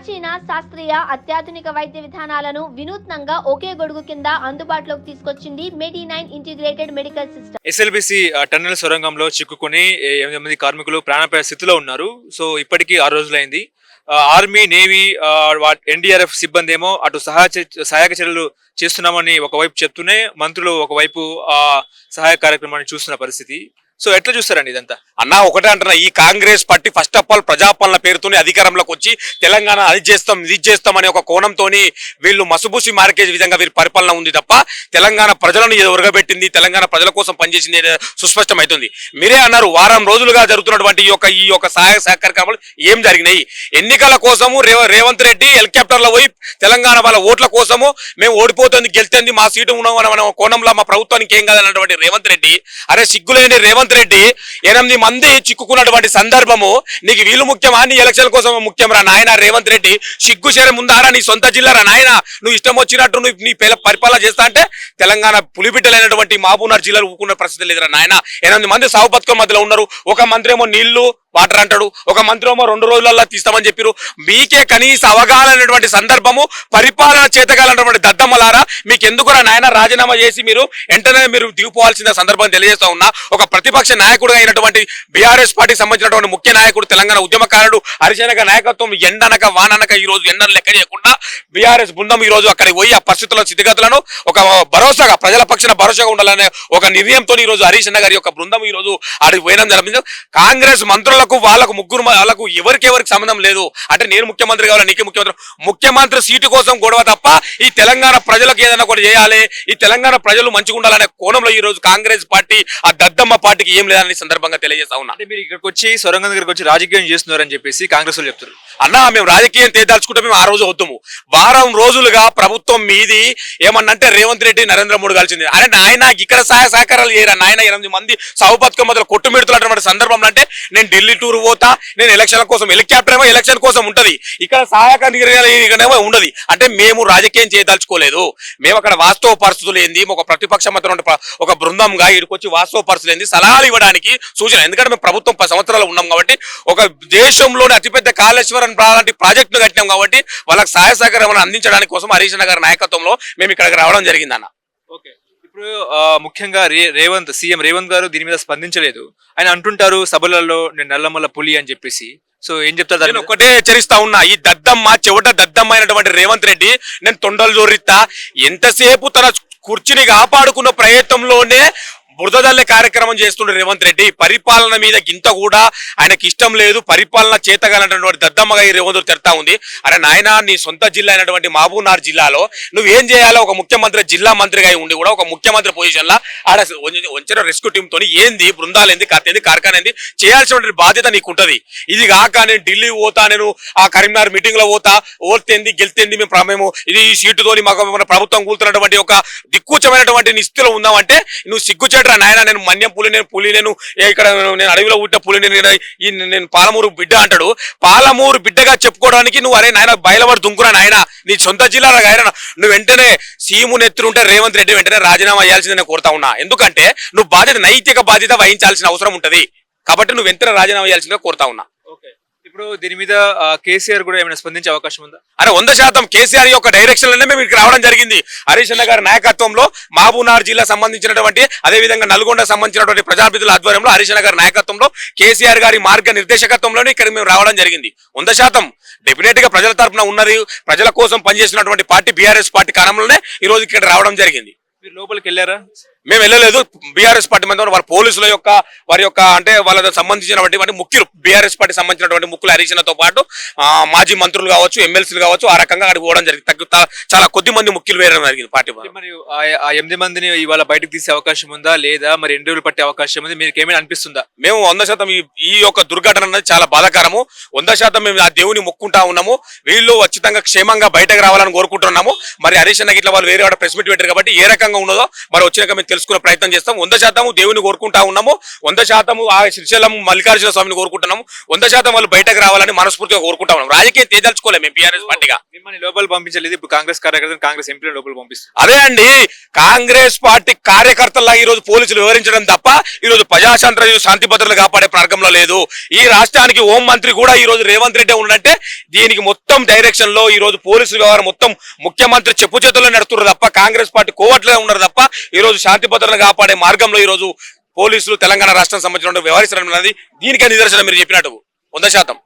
ప్రాచీన శాస్త్రీయ అత్యాధునిక వైద్య విధానాలను వినూత్నంగా ఒకే గొడుగు కింద అందుబాటులోకి తీసుకొచ్చింది Medi nine integrated medical system. SLBC tunnel సొరంగంలో చిక్కుకుని ఎనిమిది మంది కార్మికులు ప్రాణాపాయ స్థితిలో ఉన్నారు. సో ఇప్పటికీ ఆరు రోజులైంది. ఆర్మీ నేవీ ఎన్డీఆర్ఎఫ్ సిబ్బంది ఏమో అటు సహాయ సహాయక చర్యలు చేస్తున్నామని ఒకవైపు చెప్తూనే మంత్రులు ఒకవైపు ఆ సహాయ కార్యక్రమాన్ని చూస్తున్న పరిస్థితి. సో ఎట్లా చూస్తారండి ఇదంతా? అన్న ఒకటే అంటున్నా ఈ Congress party first of all ప్రజాపాలన పేరుతోనే అధికారంలోకి వచ్చి తెలంగాణ అది చేస్తాం ఇది చేస్తాం అనే ఒక కోణంతోని వీళ్ళు మసుబూసి మార్కే విధంగా వీరి పరిపాలన ఉంది తప్ప తెలంగాణ ప్రజలను ఉరగబెట్టింది తెలంగాణ ప్రజల కోసం పనిచేసింది సుస్పష్టమవుతుంది మీరే అన్నారు వారం రోజులుగా జరుగుతున్నటువంటి ఈ యొక్క ఈ యొక్క సహాయ కార్యక్రమాలు ఏం జరిగినాయి? ఎన్నికల కోసము రేవ రేవంత్ రెడ్డి హెలికాప్టర్లో పోయి తెలంగాణ వాళ్ళ ఓట్ల కోసము మేము ఓడిపోతుంది గెలిచింది మా సీటు ఉన్నాం అనే కోణంలో మా ప్రభుత్వానికి ఏం కాదన్నటువంటి రేవంత్ రెడ్డి అరే సిగ్గులేని రేవంత్ రెడ్డి ఎనిమిది మంది చిక్కుకున్నటువంటి సందర్భము నీకు వీళ్ళు ముఖ్యమా? నీ ఎలక్షన్ కోసం ముఖ్యం రా నాయన రేవంత్ రెడ్డి? సిగ్గు శరం ఉందారా నీ సొంత జిల్లా రా నాయన? నువ్వు ఇష్టం వచ్చినట్టు నువ్వు నీ పిల్ల- పరిపాలన చేస్తా అంటే తెలంగాణ పులిబిడ్డలైనటువంటి మహబూబ్నగర్ జిల్లాలో ఊకున్న పరిస్థితి లేదురా నాయన. ఎనిమిది మంది సాగు బతుకం మధ్యలో ఉన్నారు. ఒక మంత్రి ఏమో నీళ్ళు వాటర్ అంటాడు. ఒక మంత్రి రెండు రోజులలో తీస్తామని చెప్పారు మీకే కనీస అవగాహన అనేటువంటి సందర్భము పరిపాలన చేతగాలన్నటువంటి దద్దమ్మలారా మీకు ఎందుకురా నాయన రాజీనామా చేసి మీరు వెంటనే మీరు దిగిపోవాల్సిన సందర్భం తెలియజేస్తా ఉన్నా. ఒక ప్రతిపక్ష నాయకుడు అయినటువంటి బీఆర్ఎస్ పార్టీకి సంబంధించినటువంటి ముఖ్య నాయకుడు తెలంగాణ ఉద్యమకారుడు హరిశనక నాయకత్వం ఎండనక వాననక ఈ రోజు ఎండను లెక్క చేయకుండా బీఆర్ఎస్ బృందం ఈ రోజు అక్కడికి పోయి ఆ పరిస్థితుల స్థితిగతులను ఒక భరోసాగా ప్రజల పక్షాన భరోసాగా ఉండాలనే ఒక నిర్ణయంతో ఈ రోజు హరీష్ గారి యొక్క బృందం ఈ రోజు ఆడికి పోయిన జరిగింది కాంగ్రెస్ మంత్రులు వాళ్ళకు ముగ్గురు వాళ్ళకు ఎవరికి ఎవరికి సంబంధం లేదు. అంటే నేను ముఖ్యమంత్రి కావాలి నీకే ముఖ్యమంత్రి? ముఖ్యమంత్రి సీటు కోసం గొడవ తప్ప ఈ తెలంగాణ ప్రజలకు ఏదైనా కూడా చేయాలి. ఈ తెలంగాణ ప్రజలు మంచిగా ఉండాలనే కోణంలో ఈ రోజు కాంగ్రెస్ పార్టీ ఆ దద్దమ్మ పార్టీకి ఏం లేదని సందర్భంగా తెలియజేస్తా ఉన్నా. అంటే మీరు ఇక్కడికి వచ్చి సొరంగం దగ్గరికి వచ్చి రాజకీయం చేస్తున్నారని చెప్పేసి కాంగ్రెస్ వాళ్ళు చెప్తారు అన్నా మేము రాజకీయం తేదాల్చుకుంటే మేము ఆ రోజు వద్దాము. వారం రోజులుగా ప్రభుత్వం మీది ఏమన్నంటే రేవంత్ రెడ్డి నరేంద్ర మోడీ కలిసింది. అరే నాయన ఇక్కడ సహాయ సహకారాలు చేయరా? నాయన ఎనిమిది మంది సాగు బతుకమ్మ మొదలు కొట్టుమిడుతున్నటువంటి సందర్భంలో అంటే నేను ఢిల్లీ టూర్ పోతా నేను ఎలక్షన్ కోసం హెలికాప్టర్ ఏమో ఎలక్షన్ కోసం ఉంటది. ఇక్కడ సహాయక నిగరేమో ఉండదు. అంటే మేము రాజకీయం చేయదలుచుకోలేదు. మేము అక్కడ వాస్తవ పరిస్థితులు ఏంది? ఒక ప్రతిపక్షం అతను ఒక బృందంగా ఇక్కడికి వాస్తవ పరిస్థితులు ఏంది? సలహాలు ఇవ్వడానికి సూచన. ఎందుకంటే మేము ప్రభుత్వం పది సంవత్సరాలు ఉన్నాం కాబట్టి ఒక దేశంలోని అతిపెద్ద కాళేశ్వరం లాంటి ప్రాజెక్టును కట్టినాం కాబట్టి వాళ్ళకి సహాయ సహకారం అందించడానికి కోసం హరీష్ నగర్ నాయకత్వంలో మేము ఇక్కడికి రావడం జరిగిందన్న. ఓకే. ఇప్పుడు ముఖ్యంగా రే రేవంత్ సీఎం రేవంత్ గారు దీని మీద స్పందించలేదు. ఆయన అంటుంటారు సభలలో నేను నల్లమల్ల పులి అని చెప్పేసి. సో ఏం చెప్తారు నేను? ఒకటే హెచ్చరిస్తా ఉన్నా ఈ దద్దమ్మ చెవట దద్దమ్మ అయినటువంటి రేవంత్ రెడ్డి నేను తొండలు జోరిస్తా ఎంతసేపు తన కుర్చీని కాపాడుకున్న ప్రయత్నంలోనే బురదల్లే కార్యక్రమం చేస్తుండే రేవంత్ రెడ్డి. పరిపాలన మీద గింత కూడా ఆయనకి ఇష్టం లేదు. పరిపాలన చేతగానటువంటి దద్దమ్మగా ఈ రేవంత్ తెరతా ఉంది. అరే నాయన నీ సొంత జిల్లా అయినటువంటి మహబూబ్నార్ జిల్లాలో నువ్వేం చేయాలో ఒక ముఖ్యమంత్రి జిల్లా మంత్రిగా ఉండి కూడా ఒక ముఖ్యమంత్రి పొజిషన్ లా ఆడ వంచిన రెస్క్యూ టీమ్ తోని ఏంది బృందాలు ఏంది కత్త ఏంది కార్ఖాన ఏంది చేయాల్సినటువంటి బాధ్యత నీకు ఉంటది ఇది కాక నేను ఢిల్లీ పోతా నేను ఆ కరీంనగర్ మీటింగ్లో పోతా ఓర్తేంది గెలితేంది మేము మేము ఇది ఈ సీటుతోని మాకు ప్రభుత్వం కూలుతున్నటువంటి ఒక దిక్కుచమైనటువంటి నిస్థితిలో ఉందామంటే నువ్వు నువ్వు సిగ్గుచేటరా నాయన నేను మన్యం పులి నేను పులి నేను ఇక్కడ నేను అడవిలో పుట్టిన పులి నేను నేను ఈ నేను పాలమూరు బిడ్డ అంటాడు. పాలమూరు బిడ్డగా చెప్పుకోవడానికి నువ్వు అరే నాయన బయలవాడు దుంకురా నాయన నీ సొంత జిల్లా ఆయన నువ్వు వెంటనే సీము నెత్తురుంటే రేవంత్ రెడ్డి వెంటనే రాజీనామా చేయాల్సిందని కోరుతా ఉన్నా. ఎందుకంటే నువ్వు బాధ్యత నైతిక బాధ్యత వహించాల్సిన అవసరం ఉంటుంది. కాబట్టి నువ్వు వెంటనే రాజీనామా చేయాల్సిందిగా కోరుతా ఉన్నా. ఇప్పుడు దీని మీద కేసీఆర్ కూడా ఏమైనా స్పందించే అవకాశం ఉందా? అరే వంద శాతం కేసీఆర్ యొక్క డైరెక్షన్లోనే మేము ఇక్కడికి రావడం జరిగింది. హరీష్ అన్న గారి నాయకత్వంలో మహబూబ్నగర్ జిల్లా సంబంధించినటువంటి అదే విధంగా నల్గొండ సంబంధించినటువంటి ప్రజాప్రతినిధుల ఆధ్వర్యంలో హరీష్ అన్న గారి నాయకత్వంలో కేసీఆర్ గారి మార్గ నిర్దేశకత్వంలోనే ఇక్కడ మేము రావడం జరిగింది. వంద శాతం. డెఫినెట్గా ప్రజల తరపున ఉన్నది ప్రజల కోసం పనిచేస్తున్నటువంటి పార్టీ బీఆర్ఎస్ పార్టీ కాలంలోనే ఈ రోజు ఇక్కడ రావడం జరిగింది. మీరు లోపలికి వెళ్ళారా? మేము వెళ్ళలేదు. బీఆర్ఎస్ పార్టీ మంది వారి పోలీసుల యొక్క వారి యొక్క అంటే వాళ్ళ సంబంధించినటువంటి ముఖ్యులు బీఆర్ఎస్ పార్టీ సంబంధించినటువంటి ముఖ్యులు హరీషన్తో పాటు మాజీ మంత్రులు కావచ్చు ఎమ్మెల్సీలు కావచ్చు ఆ రకంగా అక్కడికి పోవడం జరిగింది. తగ్గు- చాలా కొద్ది మంది ముఖ్యులు వేయడం జరిగింది పార్టీ. మరి ఆ- ఎనిమిది మందిని ఇవాళ బయటకు తీసే అవకాశం ఉందా? లేదా మరి ఎన్ని రోజులు పట్టే అవకాశం ఉంది? మీకు ఏమైనా అనిపిస్తుందా? మేము వంద శాతం ఈ యొక్క దుర్ఘటన అనేది చాలా బాధాకరము. వంద శాతం మేము ఆ దేవుని మొక్కుంటా ఉన్నాము. వీళ్ళు ఖచ్చితంగా క్షేమంగా బయటకు రావాలని కోరుకుంటున్నాము. మరి హరీష్ అన్నకి ఇట్లా వాళ్ళు వేరే వాడు ప్రెస్ మీట్ పెట్టారు కాబట్టి ఏ రకంగా ఉన్నదో మరి వచ్చినాక మేము తెలుసుకునే ప్రయత్నం చేస్తాం. వంద శాతం దేవుని కోరుకుంటా ఉన్నాము. వంద శాతం ఆ శ్రీశైలం మల్లికార్జున స్వామిని కోరుకుంటున్నాము. వంద శాతం వాళ్ళు బయటకు రావాలని మనస్ఫూర్తిగా కోరుకుంటా ఉన్నాం. రాజకీయం తేదలుచుకోలేము మేము బీఆర్ఎస్ పార్టీగా. మిమ్మల్ని లోపల పంపించలేదు. ఇప్పుడు కాంగ్రెస్ కార్యకర్తలు కాంగ్రెస్ ఎంపీలను లోపల పంపిస్తారు అదే అండి. కాంగ్రెస్ పార్టీ కార్యకర్తల్లా ఈ రోజు పోలీసులు వివరించడం తప్ప ఈ రోజు ప్రజాశాంతి శాంతి భద్రతలు కాపాడే మార్గంలో లేదు. ఈ రాష్ట్రానికి హోం మంత్రి కూడా ఈ రోజు రేవంత్ రెడ్డి ఉన్నట్టే దీనికి మొత్తం డైరెక్షన్లో ఈ రోజు పోలీసుల వ్యవహారం మొత్తం ముఖ్యమంత్రి చెప్పు చేతుల్లో నడుతున్నారు తప్ప కాంగ్రెస్ పార్టీ కోవట్లే ఉన్నారు తప్ప ఈ రోజు శాంతి భద్రతలు కాపాడే మార్గంలో ఈ రోజు పోలీసులు తెలంగాణ రాష్ట్రం సంబంధించిన వ్యవహరిస్తడం అనేది దీనికే నిదర్శనం మీరు చెప్పినట్టు. వంద శాతం.